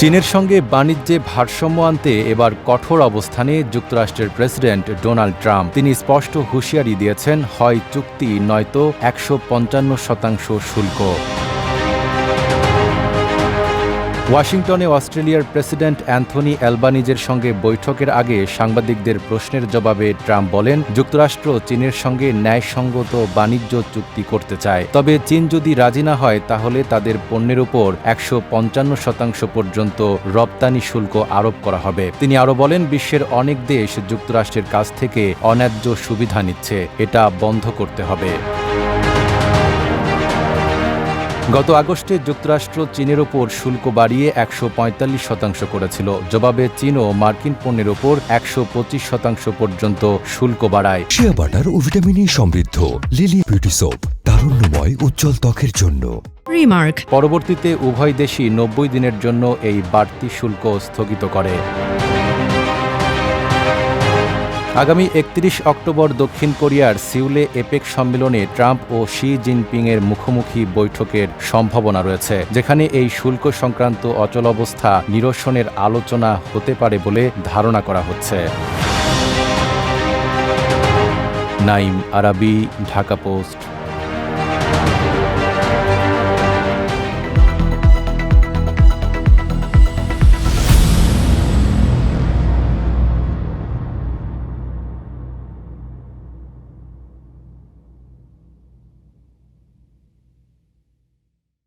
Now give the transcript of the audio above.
চীনের সঙ্গে বাণিজ্যে ভারসাম্য আনতে এবার কঠোর অবস্থানে যুক্তরাষ্ট্রের প্রেসিডেন্ট ডোনাল্ড ট্রাম্প। তিনি স্পষ্ট হুঁশিয়ারি দিয়েছেন, হয় চুক্তি নয়তো একশো পঞ্চান্ন শতাংশ শুল্ক। ওয়াশিংটনে অস্ট্রেলিয়ার প্রেসিডেন্ট অ্যান্থনি অ্যালবানিজের সঙ্গে বৈঠকের আগে সাংবাদিকদের প্রশ্নের জবাবে ট্রাম্প বলেন, যুক্তরাষ্ট্র চীনের সঙ্গে ন্যায়সঙ্গত বাণিজ্য চুক্তি করতে চায়। তবে চীন যদি রাজি না হয়, তাহলে তাদের পণ্যের উপর একশো পঞ্চান্ন শতাংশ পর্যন্ত রপ্তানি শুল্ক আরোপ করা হবে। তিনি আরও বলেন, বিশ্বের অনেক দেশ যুক্তরাষ্ট্রের কাছ থেকে অন্যায্য সুবিধা নিচ্ছে। এটা বন্ধ করতে হবে। গত আগস্টে যুক্তরাষ্ট্র চীনের ওপর শুল্ক বাড়িয়ে একশো পঁয়তাল্লিশ শতাংশ করেছিল। জবাবে চীনও মার্কিন পণ্যের ওপর একশো পঁচিশ শতাংশ পর্যন্ত শুল্ক বাড়ায়। শিয়া বাটার ও ভিটামিনে সমৃদ্ধ। লিলি বিউটি সোপ তারুণ্যময় উজ্জ্বল ত্বকের জন্য। Remark. পরবর্তীতে উভয় দেশই নব্বই দিনের জন্য এই বাড়তি শুল্ক স্থগিত করে। আগামী একত্রিশ অক্টোবর দক্ষিণ কোরিয়ার সিউলে এপেক সম্মেলনে ট্রাম্প ও শি জিনপিংয়ের মুখোমুখি বৈঠকের সম্ভাবনা রয়েছে, যেখানে এই শুল্ক সংক্রান্ত অচলাবস্থা নিরসনের আলোচনা হতে পারে বলে ধারণা করা হচ্ছে। নাইম আরাবি, ঢাকা পোস্ট।